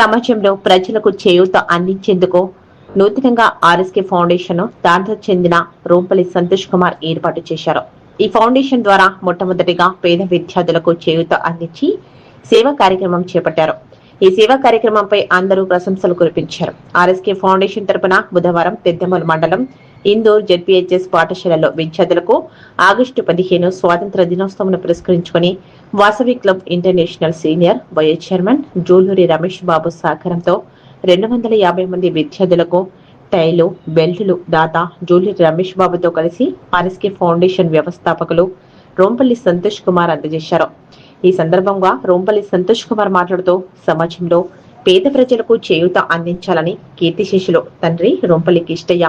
సమాజంలో ప్రజలకు చేయూత అందించేందుకు నూతనంగా ఆర్ఎస్కే ఫౌండేషన్ దాంతో చెందిన రూపలి సంతోష్ కుమార్ ఏర్పాటు చేశారు. ఈ ఫౌండేషన్ ద్వారా మొట్టమొదటిగా పేద విద్యార్థులకు చేయూత అందించి సేవా కార్యక్రమం చేపట్టారు. ఈ సేవా కార్యక్రమంపై అందరూ ప్రశంసలు కురిపించారు. ఆర్ఎస్కే ఫౌండేషన్ తరపున బుధవారం పెద్దమూల మండలం ఇందోర్ జెడ్పీహెచ్ఎస్ పాఠశాలలో విద్యార్థులకు ఆగస్టు పదిహేను స్వాతంత్ర దినోత్సవం పురస్కరించుకుని Vasavi club international senior vice chairman Juluri Ramesh Babu సహకారంతో రెండు వందల యాభై మంది విద్యార్థులకు టైలు బెల్టులు దాత జూలూరి రమేష్ బాబుతో కలిసి ఆర్ఎస్కే ఫౌండేషన్ వ్యవస్థాపకులు రోంపల్లి సంతోష్ కుమార్ అందజేశారు. ఈ సందర్భంగా రోంపల్లి సంతోష్ కుమార్ మాట్లాడుతూ సమాజంలో పేద ప్రజలకు చేయూత అందించాలని కీర్తిశేషులు తండ్రి రోంపల్లి కిష్టయ్య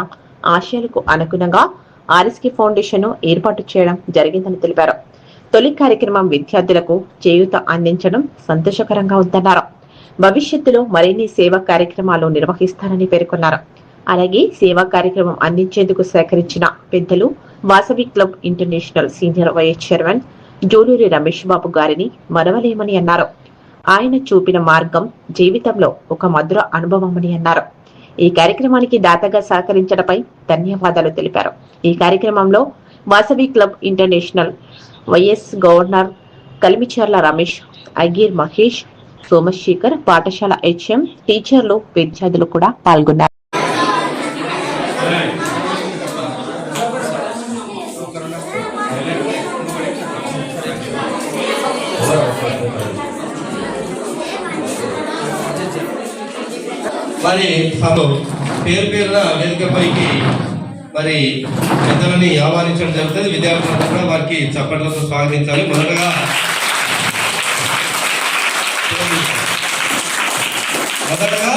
ఆశయాలకు అనుగుణంగా ఆర్ఎస్కి ఫౌండేషన్ ఏర్పాటు చేయడం జరిగిందని తెలిపారు. తొలి కార్యక్రమం విద్యార్థులకు చేయూత అందించడం సంతోషకరంగా ఉందన్నారు. భవిష్యత్తులో మరిన్ని సేవా కార్యక్రమాలు నిర్వహిస్తారని పేర్కొన్నారు. అలాగే సేవా కార్యక్రమం అందించేందుకు సేకరించిన పెద్దలు Vasavi club international senior vice chairman Juluri Ramesh Babu గారిని మరవలేమని అన్నారు. ఆయన చూపిన మార్గం జీవితంలో ఒక మధుర అనుభవమని అన్నారు. ఈ కార్యక్రమానికి దాతగా సహకరించడంపై ధన్యవాదాలు తెలిపారు. ఈ కార్యక్రమంలో Vasavi club international vice governor Kalimicherla Ramesh అగీర్ Mahesh Somashekar పాఠశాల హెచ్ఎం టీచర్లు విద్యార్థులు కూడా పాల్గొన్నారు. మరి సభలో పేరు పేరున వేదికపైకి మరి పెద్దలని ఆహ్వానించడం జరుగుతుంది. విద్యార్థులందరూ కూడా వారికి చప్పట్లతో స్వాగతించాలి. మొదటగా మొదటగా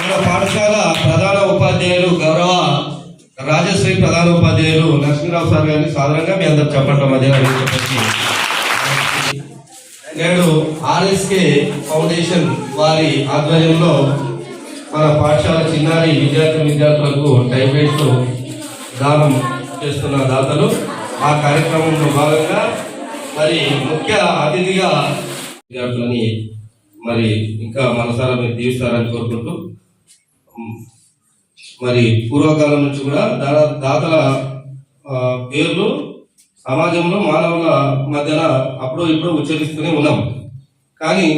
మన పాఠశాల ప్రధాన ఉపాధ్యాయులు గౌరవ రాజశ్రీ ప్రధాన ఉపాధ్యాయులు లక్ష్మీరావు సార్ గారిని సాధారణంగా మీ అందరు చెప్పండి మధ్యలో చెప్పేసి నేడు ఆర్ఎస్కే ఫౌండేషన్ వారి ఆధ్వర్యంలో మన పాఠశాల చిన్నారి విద్యార్థి విద్యార్థులకు టైబ్లెట్లు దానం చేస్తున్న దాతలు ఆ కార్యక్రమంలో భాగంగా మరి ముఖ్య అతిథిగా విద్యార్థులని మరి ఇంకా మనసారా మీరు దీవిస్తారని కోరుకుంటూ మరి పూర్వకాలం నుంచి కూడా దాదా దాతల పేర్లు సమాజంలో మానవుల మధ్యన అప్పుడు ఇప్పుడు ఉచ్చరిస్తూనే ఉన్నాం. కానీ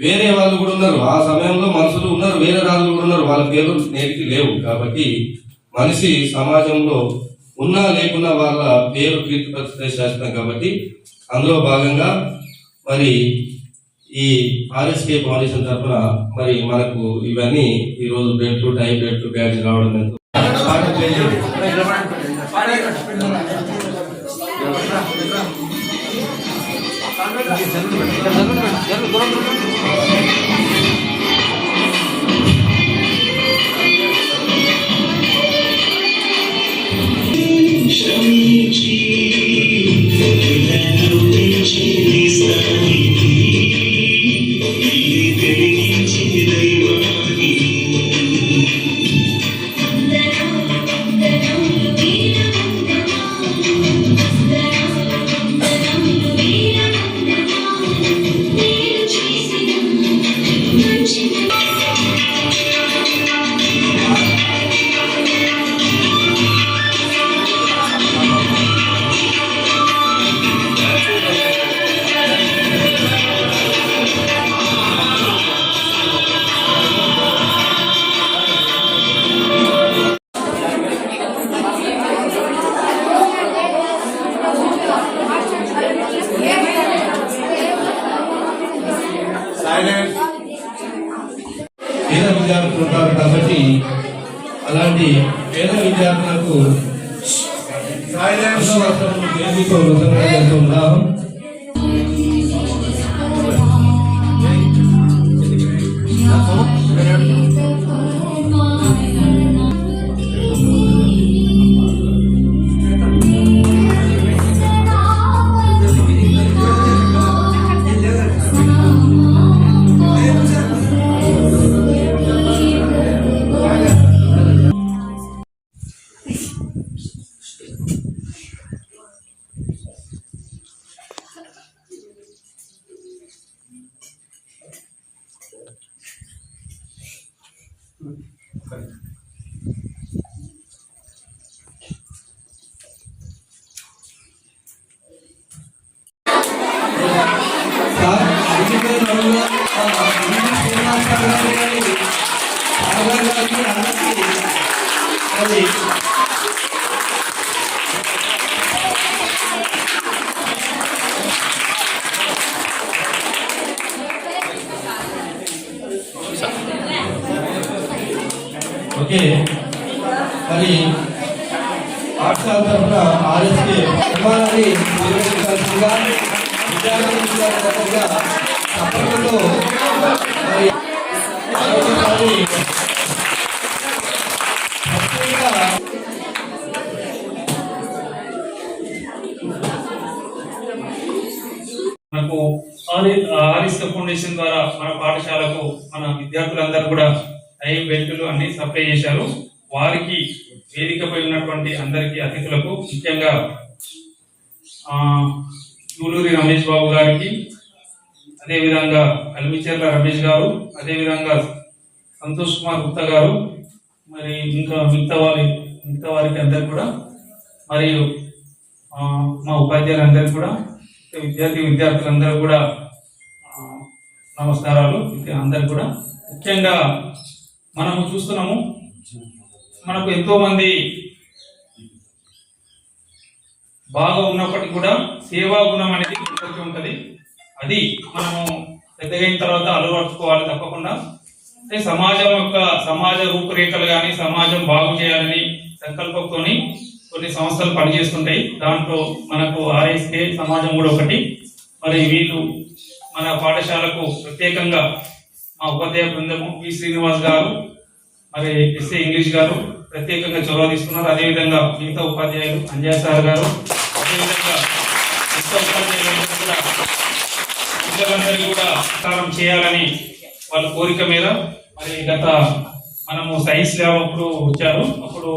వేరే వాళ్ళు కూడా ఉన్నారు. ఆ సమయంలో మనుషులు ఉన్నారు. వేరే రాజులు కూడా ఉన్నారు. వాళ్ళ పేర్లు నేటికి లేవు. కాబట్టి మనిషి సమాజంలో ఉన్నా లేకున్నా వాళ్ళ పేరు కీర్తి ప్రతిష్ట చేస్తాం కాబట్టి అందులో భాగంగా మరి ఈ ఆర్ఎస్కే ఫౌండేషన్ తరఫున మరి మనకు ఇవన్నీ ఈరోజు రోజు టైం టై టు బ్యాడ్జ్ రావడం ఎంతో పాట play చేయండి. పేద Amen. టైం బెల్టులు అన్ని సప్లై చేశారు. వారికి వేదికపై ఉన్నటువంటి అందరికీ అతిథులకు ముఖ్యంగా ఆ, నూలూరి రమేష్ బాబు గారికి అదేవిధంగా కల్మిచర్ల రమేష్ గారు అదేవిధంగా సంతోష్ కుమార్ గుప్తా గారు మరి ఇంకా మిగతా వారి మిగతా వారికి అందరు కూడా మరియు మా మా ఉపాధ్యాయులందరికీ కూడా విద్యార్థి విద్యార్థులందరూ కూడా నమస్కారాలు. అందరు కూడా ముఖ్యంగా మనము చూస్తున్నాము మనకు ఎంతో మంది బాగా ఉన్నప్పటికీ కూడా సేవా గుణం అనేది అందరికీ ఉంటుంది. అది మనము పెద్దగైన తర్వాత అలవర్చుకోవాలి తప్పకుండా. అంటే సమాజం యొక్క సమాజ రూపురేఖలు కానీ సమాజం బాగు చేయాలని సంకల్పంతోని కొన్ని సంస్థలు పనిచేస్తుంటాయి. దాంట్లో మనకు ఆర్ఎస్కే సమాజం కూడా ఒకటి. మరి వీళ్ళు మన పాఠశాలకు ప్రత్యేకంగా మా ఉపాధ్యాయ బృందము వి శ్రీనివాస్ గారు మరి ఎస్ఏ ఇంగ్లీష్ గారు ప్రత్యేకంగా చొరవ తీసుకున్నారు. అదేవిధంగా మిగతా ఉపాధ్యాయులు అంజయ్ సార్ గారు అదేవిధంగా మిగతా ఉపాధ్యాయులందరూ కూడా పిల్లలందరికీ కూడా సహకారం చేయాలని వాళ్ళ కోరిక మీద మరి గత మనము సైన్స్ ల్యాబ్ అప్పుడు వచ్చారు. అప్పుడు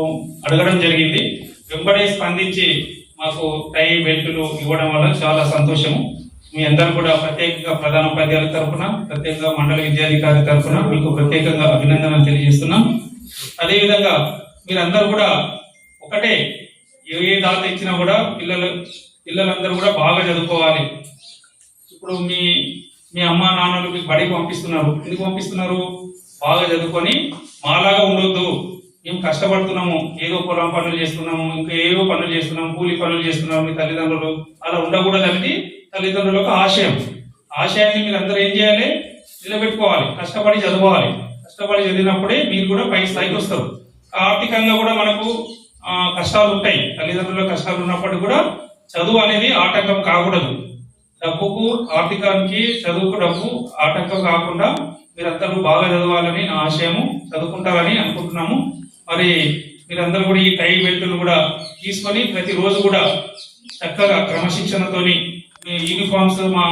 అడగడం జరిగింది. వెంబడే స్పందించి మాకు టై బెల్టులు ఇవ్వడం వల్ల చాలా సంతోషము. మీ అందరూ కూడా ప్రత్యేకంగా ప్రధాన ఉపాధ్యాయుల తరఫున ప్రత్యేకంగా మండల విద్యాధికారి తరఫున మీకు ప్రత్యేకంగా అభినందనలు తెలియజేస్తున్నాం. అదేవిధంగా మీరందరూ కూడా ఒకటే ఏ ఏ దాత ఇచ్చినా కూడా పిల్లలు పిల్లలందరూ కూడా బాగా చదువుకోవాలి. ఇప్పుడు మీ మీ అమ్మ నాన్నలు మీకు బడికి పంపిస్తున్నారు. ఎందుకు పంపిస్తున్నారు? బాగా చదువుకొని మాలాగా ఉండొద్దు. మేము కష్టపడుతున్నాము. ఏదో పొలం పనులు చేస్తున్నాము ఇంకా ఏవో పనులు చేస్తున్నాము కూలి పనులు చేస్తున్నాము మీ తల్లిదండ్రులు. అలా ఉండకూడదు అనేది తల్లిదండ్రులకు ఆశయం. ఆశయాన్ని మీరు అందరూ ఏం చేయాలి? నిలబెట్టుకోవాలి. కష్టపడి చదువుకోవాలి కష్టపడి చదివినప్పుడే మీరు కూడా పై స్థాయికి వస్తారు. ఆర్థికంగా కూడా మనకు కష్టాలు ఉంటాయి. తల్లిదండ్రుల కష్టాలు ఉన్నప్పటికీ కూడా చదువు అనేది ఆటంకం కాకూడదు. డబ్బుకు ఆర్థికానికి చదువుకు డబ్బు ఆటంకం కాకుండా మీరందరూ బాగా చదవాలని నా ఆశయము చదువుకుంటారని అనుకుంటున్నాము. మరి మీరందరూ కూడా ఈ టైం బెల్టులు కూడా తీసుకొని ప్రతిరోజు కూడా చక్కగా క్రమశిక్షణతోని యూనిఫామ్స్ మా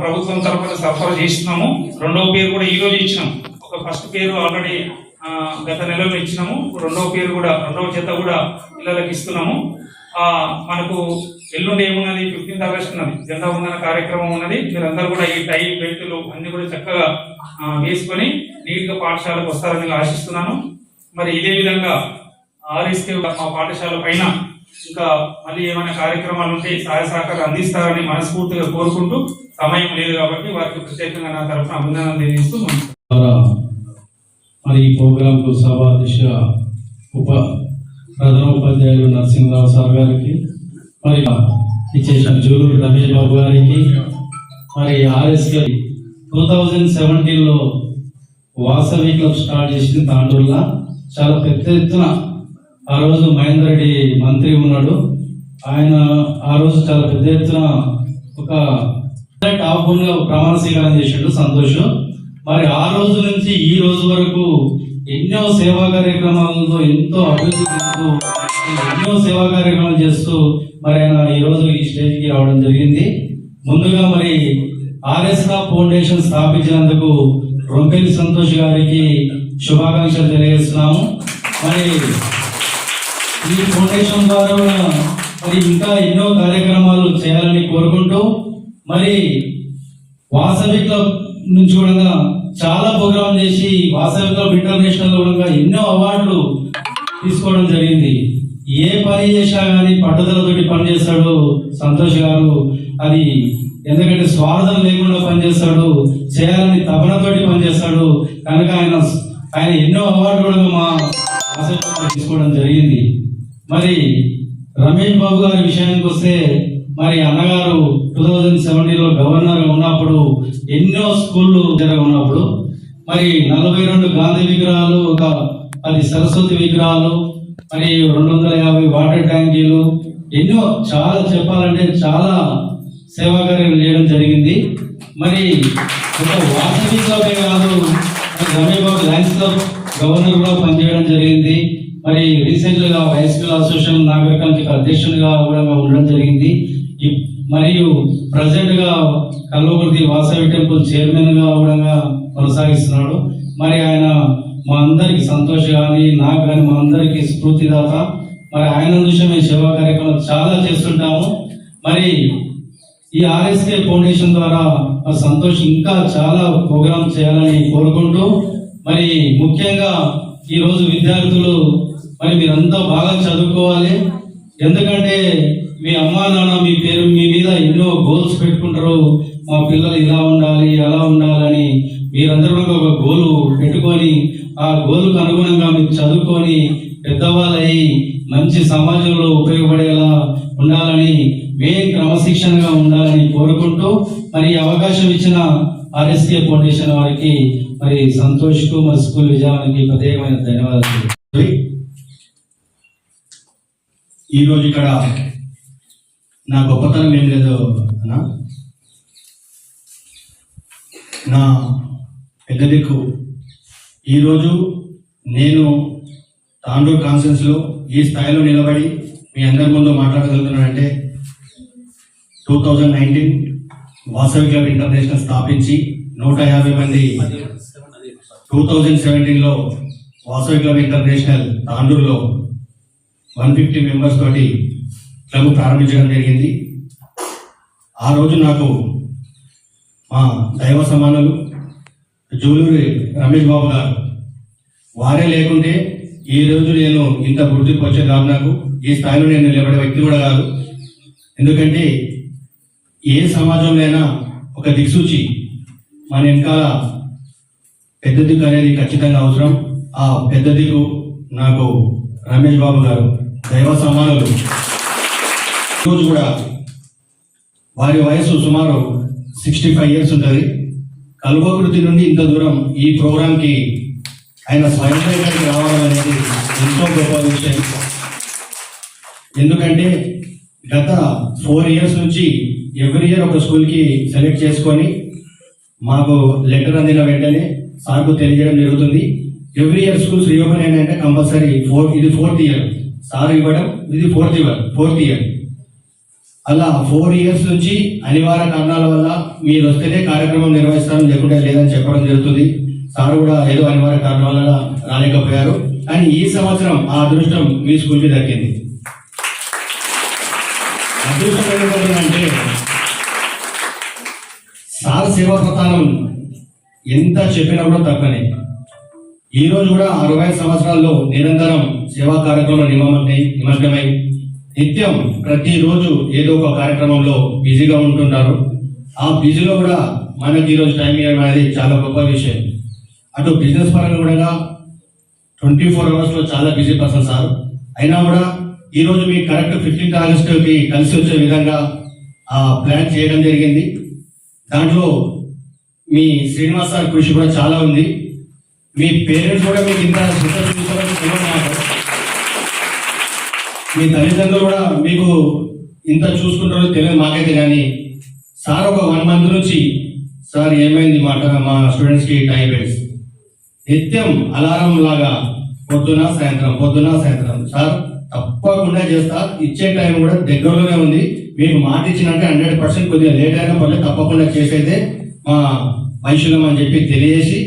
ప్రభుత్వం తరఫున సరఫరా చేస్తున్నాము. రెండవ పేరు కూడా ఈ రోజు ఇచ్చినాము ఒక ఫస్ట్ పేరు ఆల్రెడీ గత నెలలో ఇచ్చినాము. రెండవ పేరు కూడా రెండవ చేత కూడా పిల్లలకు ఇస్తున్నాము. మనకు ఎల్లుండి ఏమున్నది? ఫిఫ్టీన్త్ ఆగస్ట్ ఉన్నది. జెండా వందన కార్యక్రమం ఉన్నది. మీరందరూ కూడా ఈ టై బెల్టులు అన్ని కూడా చక్కగా వేసుకొని నీట్గా పాఠశాలకు వస్తారని ఆశిస్తున్నాను. మరి ఇదే విధంగా ఆర్ఎస్కే మా పాఠశాల పైన ఇంకా మళ్ళీ ఏమైనా కార్యక్రమాలు ఉంటే సహాయ సహకారం అందిస్తారని మనస్ఫూర్తిగా కోరుకుంటూ సమయం లేదు కాబట్టి వారికి ప్రత్యేకంగా నా తరఫున అభినందనలు తెలియజేస్తూ మరి ఈ ప్రోగ్రాంకు సభాధ్యక్ష ఉప ప్రధాన ఉపాధ్యాయులు నరసింహరావు సార్ గారికి మరి ఇచ్చేసిన జూలూరు రమేష్ బాబు గారికి మరి ఆర్ఎస్కే టూ థౌజండ్ సెవెంటీన్లో వాసవి క్లబ్ స్టార్ట్ చేసిన తాండూరులా. చాలా పెద్ద ఎత్తున ఆ రోజు మహేందర్ రెడ్డి మంత్రి ఉన్నాడు. ఆయన ఆ రోజు చాలా పెద్ద ఎత్తున ఒక టాప్ ప్రమాణ స్వీకారం చేసిండు సంతోష్. మరి ఆ రోజు నుంచి ఈ రోజు వరకు ఎన్నో సేవా కార్యక్రమాలతో ఎంతో అభివృద్ధి చెందుతూ ఎన్నో సేవా కార్యక్రమాలు చేస్తూ మరి ఆయన ఈ రోజు ఈ స్టేజ్కి రావడం జరిగింది. ముందుగా మరి ఆర్ఎస్ఆ ఫౌండేషన్ స్థాపించినందుకు రొంపెల్లి సంతోష్ గారికి శుభాకాంక్షలు తెలియజేస్తున్నాము. మరి ఈ ఫౌండేషన్ ద్వారా మరి ఇంకా ఎన్నో కార్యక్రమాలు చేయాలని కోరుకుంటూ మరి వాసవి క్లబ్ నుంచి కూడా చాలా ప్రోగ్రాం చేసి వాసవి క్లబ్ ఇంటర్నేషనల్ కూడా ఎన్నో అవార్డులు తీసుకోవడం జరిగింది. ఏ పని చేసినా కానీ పట్టుదలతోటి పనిచేస్తాడు సంతోష్ గారు. అది ఎందుకంటే స్వార్థం లేకుండా పనిచేస్తాడు చేయాలని తపనతోటి పనిచేస్తాడు. కనుక ఆయన ఆయన ఎన్నో అవార్డులు కూడా మా ఆసక్తి తీసుకోవడం జరిగింది. మరి రమేష్ బాబు గారి విషయానికి వస్తే మరి అన్నగారు టూ థౌజండ్ సెవెంటీలో గవర్నర్ ఉన్నప్పుడు ఎన్నో స్కూళ్ళు జరగ ఉన్నప్పుడు మరి నలభై రెండు గాంధీ విగ్రహాలు ఒక పది సరస్వతి విగ్రహాలు మరి రెండు వందల యాభై వాటర్ ట్యాంకీలు ఎన్నో చాలా చెప్పాలంటే చాలా సేవాకార్యం చేయడం జరిగింది. మరి ఒక వాసవి కాదు రమేష్ బాబు లయన్స్ క్లబ్ గవర్నర్గా పనిచేయడం అధ్యక్షునిగా కూడా ఉండడం జరిగింది. ఈ- మరియు ప్రజెంట్గా కల్వకుర్తి వాసవి టెంపుల్ చైర్మన్గా కూడా కొనసాగిస్తున్నాడు. మరి ఆయన మా అందరికి సంతోష్ కానీ నాకు కానీ మా అందరికి స్ఫూర్తిదాత. మరి ఆయన చూసి మేము సేవా కార్యక్రమాలు చాలా చేస్తుంటాము. మరి ఈ ఆర్ఎస్కే ఫౌండేషన్ ద్వారా మరి సంతోష్ ఇంకా చాలా ప్రోగ్రామ్ చేయాలని కోరుకుంటూ మరి ముఖ్యంగా ఈరోజు విద్యార్థులు మరి మీరంతా బాగా చదువుకోవాలి. ఎందుకంటే మీ అమ్మా నాన్న మీ పేరు మీ మీద ఎన్నో గోల్స్ పెట్టుకుంటారు. మా పిల్లలు ఇలా ఉండాలి అలా ఉండాలని మీరందరూ ఒక గోలు పెట్టుకొని ఆ గోలుకు అనుగుణంగా మీరు చదువుకొని పెద్దవాళ్ళయి మంచి సమాజంలో ఉపయోగపడేలా ఉండాలని మేం క్రమశిక్షణగా ఉండాలని కోరుకుంటూ మరి అవకాశం ఇచ్చిన ఆర్ఎస్కే ఫౌండేషన్ వారికి మరి సంతోష్కు మరి స్కూల్ విజయానికి ప్రత్యేకమైన ధన్యవాదాలు. ఈరోజు ఇక్కడ నా గొప్పతనం ఏం లేదు అన్న? నా పెద్ద దిక్కు ఈరోజు నేను తాండూరు కాన్ఫరెన్స్లో ఈ స్థాయిలో నిలబడి మీ అందరి ముందు మాట్లాడగలుగుతున్నానంటే two thousand nineteen Vasavi club international స్థాపించి నూట యాభై మంది టూ థౌజండ్ సెవెంటీన్లో వాసవి క్లబ్ ఇంటర్నేషనల్ తాండూరులో వన్ ఫిఫ్టీ మెంబర్స్ తోటి క్లబ్ ప్రారంభించడం జరిగింది. ఆ రోజు నాకు మా దైవ సమానులు జూలూరి రమేష్ బాబు గారు వారే లేకుంటే ఈ రోజు నేను ఇంత గుర్తింపు వచ్చేది కాదు నాకు. ఈ స్థాయిలో నేను నిలబడే వ్యక్తి కూడా కాదు. ఎందుకంటే ఏ సమాజంలోనైనా ఒక దిక్సూచి మన వెనకాల పెద్ద దిక్కు అనేది ఖచ్చితంగా అవసరం. ఆ పెద్ద దిక్కు నాకు రమేష్ బాబు గారు. దైవ సమానులు. ఈరోజు కూడా వారి వయసు సుమారు సిక్స్టీ ఫైవ్ ఇయర్స్ ఉంటుంది. కల్వకృతి నుండి ఇంత దూరం ఈ ప్రోగ్రాంకి ఆయన స్వయంగా ఇక్కడికి రావడం అనేది ఎంతో గొప్ప విషయం. ఎందుకంటే గత ఫోర్ ఇయర్స్ నుంచి ఎవ్రీ ఇయర్ ఒక స్కూల్కి సెలెక్ట్ చేసుకొని మాకు లెటర్ అందిన వెంటనే సార్కు తెలియజేయడం జరుగుతుంది. ఎవ్రీ ఇయర్ స్కూల్స్ రీఓపెన్ అయినాయంటే కంపల్సరీ ఫోర్ ఇది ఫోర్త్ ఇయర్. సార్ ఇవ్వడం ఇది ఫోర్త్ ఇయర్ ఫోర్త్ ఇయర్ అలా ఫోర్ ఇయర్స్ నుంచి అనివార్య కారణాల వల్ల మీరు వస్తేనే కార్యక్రమం నిర్వహిస్తాను లేకుంటే లేదని చెప్పడం జరుగుతుంది. సార్ కూడా ఏదో అనివార్య కారణాల వల్ల రాలేకపోయారు. కానీ ఈ సంవత్సరం ఆ అదృష్టం మీ స్కూల్కి దక్కింది. అదృష్టం ఏంటంటే సార్ సేవా ప్రధానం ఎంత చెప్పినా కూడా తప్పనే. ఈ రోజు కూడా అరవై సంవత్సరాల్లో నిరంతరం సేవా కార్యక్రమం నిమగ్నమై నిమగ్నమై నిత్యం ప్రతిరోజు ఏదో ఒక కార్యక్రమంలో బిజీగా ఉంటుంటారు ఆ బిజీలో కూడా మనకి ఈరోజు టైం ఇవ్వడం అనేది చాలా గొప్ప విషయం. అటు బిజినెస్ పరంగా కూడా ట్వంటీ ఫోర్ అవర్స్లో చాలా బిజీ పర్సన్ సార్. అయినా కూడా ఈరోజు మీ కరెక్ట్ ఫిఫ్టీన్త్ ఆగస్టుకి కలిసి వచ్చే విధంగా ఆ ప్లాన్ చేయడం జరిగింది. దాంట్లో మీ శ్రీనివాస్ సార్ కృషి కూడా చాలా ఉంది. మీ పేరెంట్స్ కూడా మీకు ఇంత శ్రద్ధ చూపించాలని తెలియదు మీ తల్లిదండ్రులు కూడా మీకు ఇంత చూసుకుంటారో తెలియదు మాకైతే కానీ. సార్ ఒక వన్ మంత్ నుంచి సార్ ఏమైంది మాట? మా స్టూడెంట్స్కి టైఫాయిడ్స్ నిత్యం అలారం లాగా పొద్దున సాయంత్రం పొద్దున సాయంత్రం. సార్ తప్పకుండా చేస్తా. ఇచ్చే టైం కూడా దగ్గరలోనే ఉంది. మీకు మాట ఇచ్చినట్టే హండ్రెడ్ పర్సెంట్ కొద్దిగా లేట్ అయినా పర్లేదు తప్పకుండా చేసేదే మా వైశ్యులం అని చెప్పి తెలియజేసి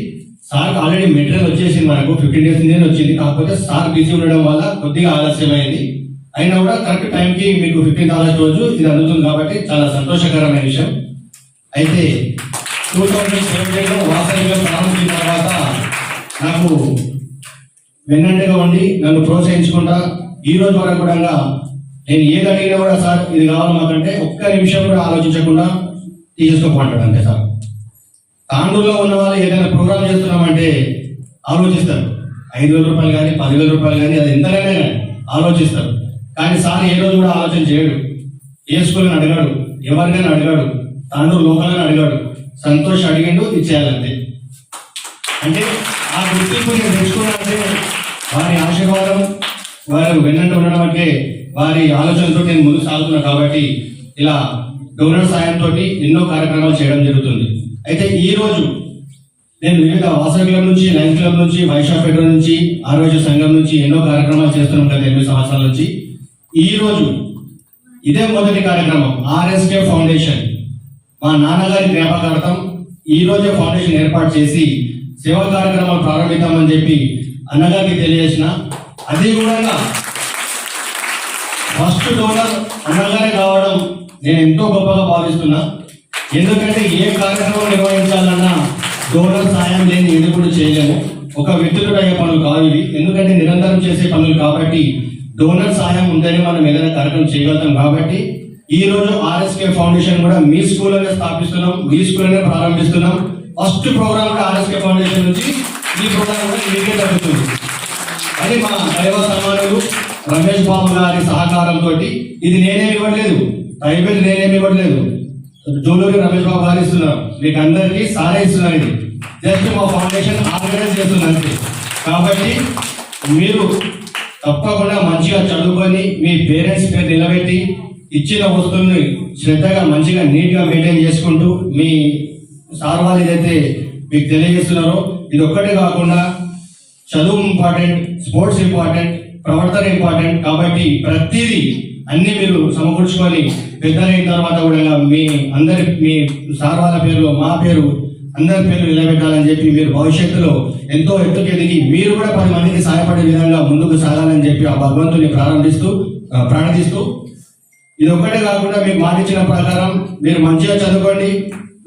సార్ ఆల్రెడీ మెటీరియల్ వచ్చేసింది మనకు ఫిఫ్టీన్ డేస్ నేను వచ్చింది. కాకపోతే సార్ బిజీ ఉండడం వల్ల కొద్దిగా ఆలస్యమైంది. అయినా కూడా కరెక్ట్ టైంకి మీకు ఫిఫ్టీన్త్ ఆగస్ట్ రోజు ఇది అందుతుంది కాబట్టి చాలా సంతోషకరమైన విషయం. అయితే టూ థౌజండ్ సెవెంటీన్లో వాసవిగా ప్రారంభించిన తర్వాత నాకు వెన్నంటగా ఉండి నన్ను ప్రోత్సహించుకుంటా ఈ రోజు వరకు కూడా నేను ఏది అడిగినా కూడా సార్ ఇది కావాలి మాకంటే ఒక్క నిమిషం కూడా ఆలోచించకుండా తీసుకోమంటాడు అంతే సార్. తాండూరులో ఉన్న వాళ్ళు ఏదైనా ప్రోగ్రామ్ చేస్తున్నామంటే ఆలోచిస్తారు. ఐదు వేల రూపాయలు కానీ పదివేల రూపాయలు కానీ అది ఎంతగానే ఆలోచిస్తారు. కానీ సార్ ఏ రోజు కూడా ఆలోచన చేయడు. ఏ స్కూల్ని అడిగాడు. ఎవరినైనా అడిగాడు. తాండూరు లోకల్ని అడిగాడు. సంతోష్ అడిగిండు ఇచ్చేయాలంతే అంటే ఆ గుర్తింపు నేను తెచ్చుకున్నానంటే వారి ఆశీర్వాదం వారు వెన్నంట ఉండడం అంటే వారి ఆలోచనతో నేను ముందుకు సాగుతున్నా కాబట్టి ఇలా డోనర్ సాయంతో ఎన్నో కార్యక్రమాలు చేయడం జరుగుతుంది. అయితే ఈ రోజు నేను వివిధ వాసవి క్లబ్ నుంచి లైన్స్ క్లబ్ నుంచి వైషా ఫెడరల్ నుంచి ఆరోగ్య సంఘం నుంచి ఎన్నో కార్యక్రమాలు చేస్తున్నాం గత ఎనిమిది సంవత్సరాల నుంచి. ఈ రోజు ఇదే మొదటి కార్యక్రమం ఆర్ఎస్కే ఫౌండేషన్. మా నాన్నగారి జ్ఞాపకార్థం ఈ రోజే ఫౌండేషన్ ఏర్పాటు చేసి సేవా కార్యక్రమాలు ప్రారంభిద్దామని చెప్పి అన్నగారికి తెలియజేసిన. అది కూడా ఫస్ట్ డోనర్ అన్నగారే కావడం నేను ఎంతో గొప్పగా భావిస్తున్నా. ఎందుకంటే ఏ కార్యక్రమం నిర్వహించాలన్నా డోనర్ సాయం లేని ఎదుగుడు కూడా చేయలేము. ఒక వ్యక్తులు అయ్యే పనులు కావు ఇవి. ఎందుకంటే నిరంతరం చేసే పనులు కాబట్టి డోనర్ సాయం ఉంటేనే మనం ఏదైనా కార్యక్రమం చేయగలుగుతాం కాబట్టి ఈ రోజు ఆర్ఎస్కే ఫౌండేషన్ కూడా మీ స్కూల్లోనే స్థాపిస్తున్నాం మీ స్కూల్లోనే ప్రారంభిస్తున్నాం. ఫస్ట్ ప్రోగ్రామ్ కూడా ఆర్ఎస్కే ఫౌండేషన్ నుంచి ఈ ప్రోగ్రామ్ కూడా మీకే జరుగుతుంది. అని మా దైవ సమానులు రమేష్ బాబు గారి సహకారంతో ఇది నేనేమి ఇవ్వట్లేదు. టైబెల్ నేనేమి ఇవ్వట్లేదు. జూలూరి రమేష్ బాబు గారు ఇస్తున్నారు. మీకు అందరికీ సారే ఇస్తున్నారు ఇది. జస్ట్ మా ఫౌండేషన్ ఆర్గనైజ్ చేస్తుంది కాబట్టి మీరు తప్పకుండా మంచిగా చదువుకొని మీ పేరెంట్స్ పేరు నిలబెట్టి ఇచ్చిన వస్తువుల్ని శ్రద్ధగా మంచిగా నీట్గా మెయింటైన్ చేసుకుంటూ మీ సార్ వాళ్ళు ఏదైతే మీకు తెలియజేస్తున్నారో ఇది ఒక్కటే కాకుండా చదువు ఇంపార్టెంట్ స్పోర్ట్స్ ఇంపార్టెంట్ ప్రవర్తన ఇంపార్టెంట్ కాబట్టి ప్రతిదీ అన్ని మీరు సమకూర్చుకొని పెద్దలైన తర్వాత కూడా మీ అందరి మీ సార్ వాళ్ళ పేరు మా పేరు అందరి పేరు నిలబెట్టాలని చెప్పి మీరు భవిష్యత్తులో ఎంతో ఎత్తుకు ఎదిగి మీరు కూడా పది మందికి సహాయపడే విధంగా ముందుకు సాగాలని చెప్పి ఆ భగవంతుని ప్రారంభిస్తూ ప్రార్థిస్తూ ఇది ఒక్కటే కాకుండా మీకు మాటిచ్చిన ప్రకారం మీరు మంచిగా చదువుకోండి.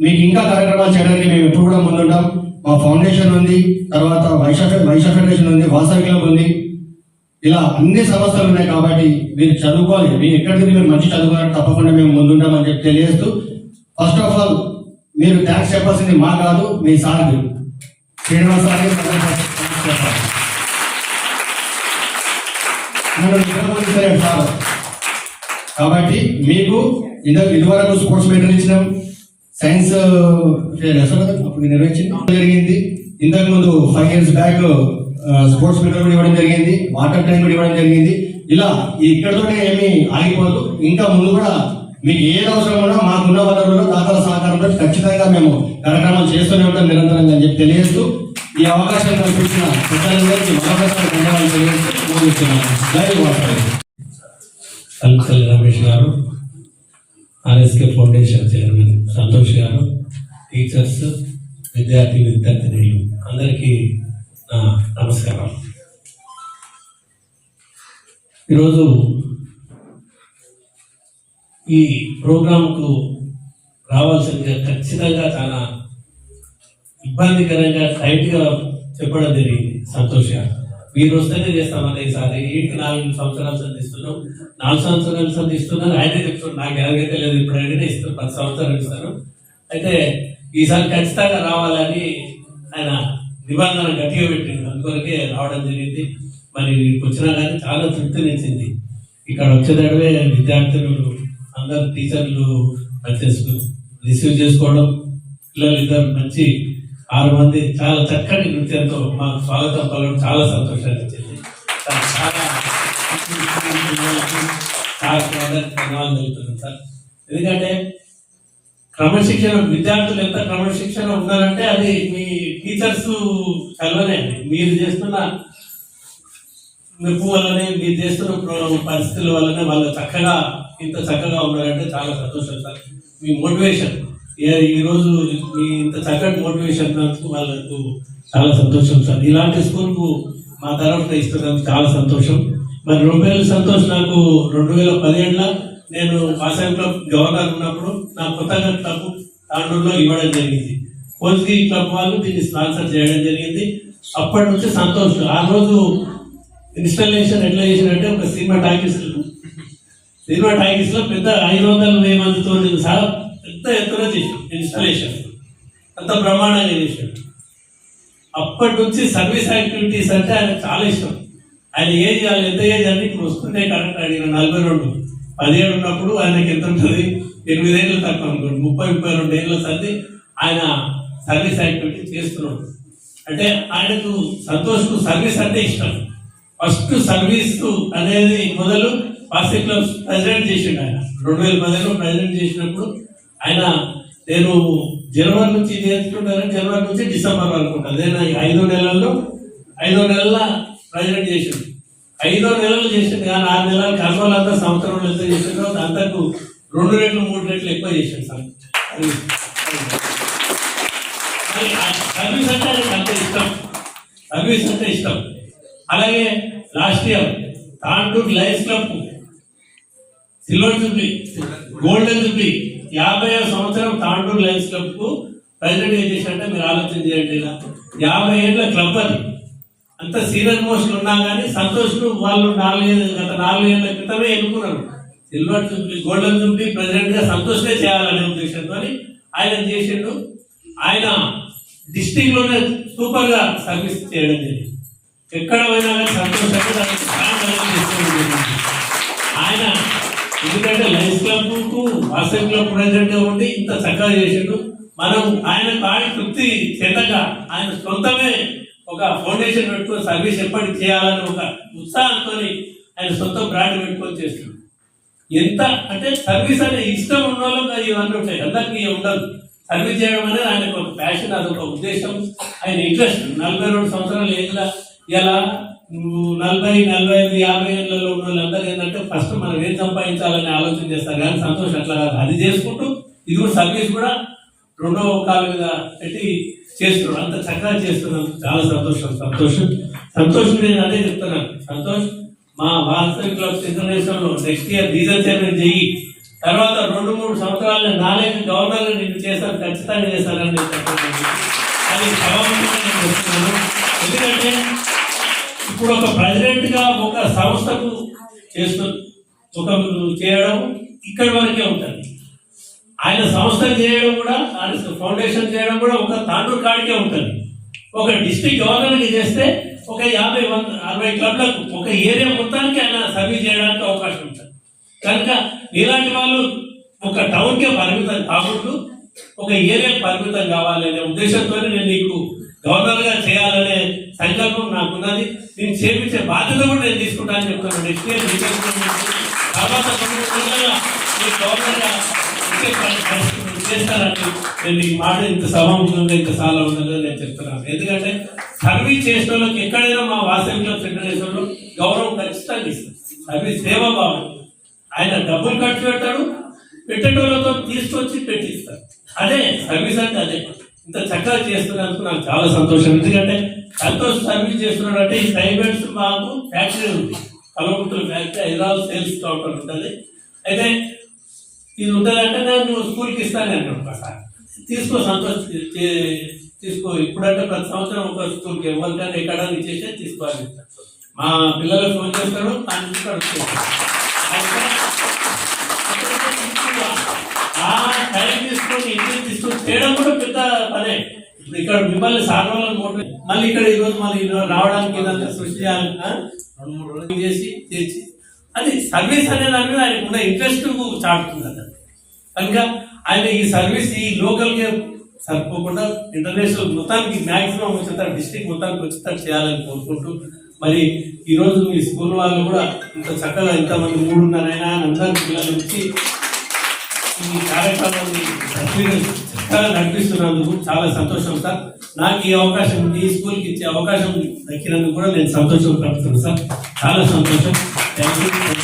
మీకు ఇంకా కార్యక్రమాలు చేయడానికి మేము ఎప్పుడు కూడా ముందుంటాం. మా ఫౌండేషన్ ఉంది తర్వాత వైశా వైశా ఫౌండేషన్ ఉంది వాసవి క్లబ్ ఉంది. ఇలా అన్ని సమస్యలు ఉన్నాయి కాబట్టి మీరు చదువుకోవాలి. మీరు ఎక్కడికి మీరు మంచి చదువుకోవాలని తప్పకుండా మేము ముందుంటామని చెప్పి తెలియజేస్తూ ఫస్ట్ ఆఫ్ ఆల్ మీరు థ్యాంక్స్ చెప్పాల్సింది మా కాదు మీ సార్ శ్రీనివాస్ సార్ కాబట్టి మీకు ఇది ఇదివరకు స్పోర్ట్స్ మెడల్ ఇచ్చినాం. సైన్స్ అప్పుడు నిర్వహించింది. జరిగింది. ఇంతకు ముందు five years back sports medal కూడా ఇవ్వడం జరిగింది వాటర్ ట్యాంక్ కూడా ఇవ్వడం జరిగింది. ఇలా ఇక్కడతోనే ఏమి ఆగిపోదు. ఇంకా ముందు కూడా మీకు ఏది అవసరం ఉన్నా మాకున్న వనరుల్లో దాతల సహకారంతో ఖచ్చితంగా మేము కార్యక్రమాలు చేస్తూనే ఉంటాం నిరంతరంగా అని చెప్పి తెలియజేస్తూ ఈ అవకాశం కల్పించిన పెద్దలందరికీ మరొకసారి ధన్యవాదాలు వాటర్ కల్కల్ రమేష్ గారు ఆర్ఎస్కే ఫౌండేషన్ చైర్మన్ సంతోష్ గారు టీచర్స్ విద్యార్థి విద్యార్థినిలు అందరికీ నమస్కారం. ఈరోజు ఈ ప్రోగ్రాంకు రావాల్సిందిగా ఖచ్చితంగా చాలా ఇబ్బందికరంగా టైట్గా చెప్పడం జరిగింది. సంతోష్ మీరు వస్తేనే చేస్తామని ఈసారి ఏంటి నాలుగు సంవత్సరాలు సంధిస్తున్నాం. నాలుగు సంవత్సరాలు సంధిస్తున్నాను ఆయనే చెప్తున్నారు నాకు ఎలాగైతే లేదు ఇప్పుడు అడిగితే ఇస్తారు పది సంవత్సరాలు ఇస్తారు. అయితే ఈసారి ఖచ్చితంగా రావాలని ఆయన నిబంధనలు గట్టిగా పెట్టింది. అందువరకే రావడం జరిగింది. మరి వీరికి వచ్చినా కానీ చాలా తృప్తినిచ్చింది ఇక్కడ వచ్చేటప్పుడే విద్యార్థులు అందరు టీచర్లు మంచి రిసీవ్ చేసుకోవడం పిల్లలు ఇద్దరు మంచి ఆరు మంది చాలా చక్కటి నృత్యంతో మాకు స్వాగతం పలకడం చాలా సంతోషాన్ని ఇచ్చింది. చాలా చాలా చాలా ధన్యవాదాలు తెలుపుతున్నాను సార్. ఎందుకంటే క్రమశిక్షణ విద్యార్థులు ఎంత క్రమశిక్షణ ఉండాలంటే అది మీ టీచర్స్ చల్లనే మీరు చేస్తున్న మెప్పు వల్లనే మీరు చేస్తున్న పరిస్థితుల వల్లనే వాళ్ళు చక్కగా ఇంత చక్కగా ఉన్నారంటే చాలా సంతోషం సార్. మీ మోటివేషన్ ఈరోజు మీ ఇంత చక్కటి మోటివేషన్ నాకు వాళ్ళకు చాలా సంతోషం సార్. ఇలాంటి స్కూల్కు మా తరఫున ఇస్తున్నందుకు చాలా సంతోషం. మరి రెండు వేల సంతోష్ నాకు రెండు వేల పదిహేడులో నేను వాసవి క్లబ్ గవర్నర్ ఉన్నప్పుడు నా కొత్తగా క్లబ్ తాండూరులో ఇవ్వడం జరిగింది. కోల్గి క్లబ్ వాళ్ళు దీన్ని స్పాన్సర్ చేయడం జరిగింది. అప్పటి నుంచి సంతోష్. ఆ రోజు ఇన్స్టాలేషన్ ఎట్లా చేసినట్టే ఒక సినిమా టాకీస్ సినిమా టాకీస్లో పెద్ద ఐదు వందల వెయ్యి మందితో సహా పెద్ద ఎత్తున చేసాం ఇన్స్టాలేషన్. అంత బ్రహ్మాండంగా చేసాం అప్పటి నుంచి సర్వీస్ యాక్టివిటీస్ అంటే ఆయన చాలా ఇష్టం. ఆయన ఏజ్ ఆయన ఎంత ఏజ్ అని ఇప్పుడు వస్తుంటే కరెక్ట్ అడిగిన నలభై రెండు. పదిహేడు ఉన్నప్పుడు ఆయనకి ఎంత ఉంటుంది? ఎనిమిదేళ్ళు తక్కువ అనుకోండి. ముప్పై ముప్పై రెండు ఏళ్ళ సంది ఆయన సర్వీస్ యాక్టివిటీ చేస్తున్నాడు. అంటే ఆయనకు సంతోష్కు సర్వీస్ అంటే ఇష్టం. ఫస్ట్ సర్వీస్ అనేది మొదలు ఫస్ట్ క్లబ్స్ ప్రెసిడెంట్ చేసిండు ఆయన. రెండు వేల పదిహేను ప్రెసిడెంట్ చేసినప్పుడు ఆయన నేను జనవరి నుంచి నేర్చుకుంటాను జనవరి నుంచి డిసెంబర్ వరకు అదే నా ఐదో నెలల్లో ఐదో నెలల ప్రెసిడెంట్ చేసిండు. ఐదో నెలలు చేసింది కానీ ఆరు నెలలు కర్మలంతా సంవత్సరంలో ఎంత తర్వాత అంతకు రెండు రెట్లు మూడు రెట్లు ఎక్కువ చేసాడు సార్. సర్వీస్ అంటే అంత ఇష్టం. సర్వీస్ అంటే ఇష్టం. అలాగే last year life lions club silver jubilee golden jubilee యాభై సంవత్సరం తాండూరు లయన్స్ క్లబ్కు ప్రెసిడెంట్ ఏం చేశారంటే మీరు ఆలోచన చేయండి ఇలా. యాభై ఏళ్ళ క్లబ్ అది. అంత సీరియస్ మోషన్ ఉన్నా కానీ సంతోష్ వాళ్ళు నాలుగైదు గత నాలుగేళ్ళ క్రితమే ఎన్నుకున్నారు. సిల్వర్ జూబ్లీ గోల్డెన్ జూబ్లీ ప్రెసిడెంట్గా సంతోష్నే చేయాలనే ఉద్దేశంతో ఆయన చేసిండు? ఆయన డిస్టిక్లోనే లోనే సూపర్గా సర్వీస్ చేయడం జరిగింది. ఎక్కడ పోయినా కానీ సంతోషంగా దానికి చాలా ఆయన ఎందుకంటే లైన్స్ క్లబ్కు వాసన్ క్లబ్ ప్రెసిడెంట్గా ఉండి ఇంత చక్కగా చేసిండు. మనం ఆయన ఆయన తృప్తి చెందక ఆయన సొంతమే ఒక ఫౌండేషన్ పెట్టుకొని సర్వీస్ ఎప్పటికి చేయాలని ఒక ఉత్సాహంతో ఆయన సొంత బ్రాండ్ పెట్టుకొని చేస్తున్నాడు. ఎంత అంటే సర్వీస్ అనే ఇష్టం ఉన్న వాళ్ళకి ఇవన్నీ ఉంటాయి. అందరికీ ఉండదు. సర్వీస్ చేయడం అనేది ఆయనకు ఒక ప్యాషన్ అదొక ఉద్దేశం. ఆయన ఇంట్రెస్ట్ నలభై రెండు సంవత్సరాలు ఏళ్ళ ఇలా నలభై నలభై ఐదు యాభై ఏళ్ళలో ఉన్న వాళ్ళందరూ ఏంటంటే ఫస్ట్ మనం ఏం సంపాదించాలని ఆలోచన చేస్తారు కానీ సంతోషం అట్లా కాదు. అది చేసుకుంటూ ఇది కూడా సర్వీస్ కూడా రెండో కాలు మీద పెట్టి చేస్తున్నాడు అంత చక్కగా చేస్తున్నాం చాలా సంతోషం. సంతోషం. సంతోషం నేను అదే చెప్తున్నాను సంతోష్ మా Vasavi clubs international next year region chairman చెయ్యి తర్వాత రెండు మూడు సంవత్సరాలు నాలుగు గవర్నర్ నేను చేశాను ఖచ్చితంగా చేశానని అది చెప్తున్నాను. ఎందుకంటే ఇప్పుడు ఒక ప్రెసిడెంట్గా ఒక సంస్థకు చేస్తూ ఒక చేయడం ఇక్కడి వరకే ఉంటుంది. ఆయన సంస్థ చేయడం కూడా ఆయన ఫౌండేషన్ చేయడం కూడా ఒక తాండూరు కాడికే ఉంటుంది. ఒక డిస్ట్రిక్ట్ గవర్నర్కి చేస్తే ఒక యాభై వంద అరవై క్లబ్లకు ఒక ఏరియా మొత్తానికి ఆయన సర్వీస్ చేయడానికి అవకాశం ఉంటుంది. కనుక ఇలాంటి వాళ్ళు ఒక టౌన్కే పరిమితం కాకుండా ఒక ఏరియా పరిమితం కావాలనే ఉద్దేశంతో నేను నీకు గవర్నర్గా చేయాలనే సంకల్పం నాకున్నది. నేను చేపించే బాధ్యత కూడా నేను తీసుకుంటానని చెప్తాను నెక్స్ట్ ఇయర్ తర్వాత గవర్నర్గా రోజుల్లో నేను మీకు మాట ఇంత సభాముఖంగా ఇంత చాలా ఉందని నేను చెప్తున్నాను. ఎందుకంటే సర్వీస్ చేసిన వాళ్ళకి ఎక్కడైనా మా వాసవిలో ఫెడరేషన్ గౌరవం ఖచ్చితంగా ఇస్తాం సర్వీస్ సేవ భావం. ఆయన డబ్బులు ఖర్చు పెడతాడు పెట్టేటోళ్ళతో తీసుకొచ్చి పెట్టిస్తారు. అదే సర్వీస్ అంటే అదే. ఇంత చక్కగా చేస్తున్నందుకు నాకు చాలా సంతోషం. ఎందుకంటే సంతోష్ సర్వీస్ చేస్తున్నాడు అంటే ఈ ప్రైవేట్స్ మాకు ఫ్యాక్టరీ ఉంది. కలవకుతుల ఫ్యాక్టరీ హైదరాబాద్ సేల్స్ కౌంటర్ ఉంటుంది. అయితే ఇది ఉంటుందంటే నేను నువ్వు స్కూల్కి ఇస్తాను అన్నాడు ఒకసారి తీసుకో సంతోష్ చే- తీసుకో. ఇప్పుడంటే ప్రతి సంవత్సరం ఒక స్కూల్కి ఎవరికైనా ఎక్కడ ఇచ్చేసి తీసుకోవాలి. మా పిల్లలు ఫోన్ చేస్తాడు తాను ఆ టైం తీసుకొని ఇంటికి తీసుకొని చేయడం కూడా పెద్ద పనే. ఇప్పుడు ఇక్కడ మిమ్మల్ని సాగవాలని మోటివేట్ మళ్ళీ ఇక్కడ ఈ రోజు మళ్ళీ రావడానికి ఇదంతా సృష్టి చేయాలన్నా రెండు మూడు రోజులు చేసి చేసి. అది సర్వీస్ అనే దాని మీద ఆయనకున్న ఇంట్రెస్ట్ చాటుతుంది కనుక ఆయన ఈ సర్వీస్ ఈ లోకల్ కే సరిపోకుండా ఇంటర్నేషనల్ మొత్తానికి మ్యాక్సిమం వచ్చేటట్టు డిస్టిక్ మొత్తానికి వచ్చేటట్టు చేయాలని కోరుకుంటూ మరి ఈ మీ స్కూల్ వాళ్ళు కూడా ఇంత చక్కగా ఇంతమంది మూడున్నరైనా అందరి పిల్లల నుంచి ఈ కార్యక్రమాన్ని చక్కగా నడిపిస్తున్నందుకు చాలా సంతోషం సార్. నాకు ఈ అవకాశం ఈ స్కూల్కి ఇచ్చే అవకాశం దక్కినందుకు కూడా నేను సంతోషం పడుతున్నాను సార్. చాలా సంతోషం. Thank you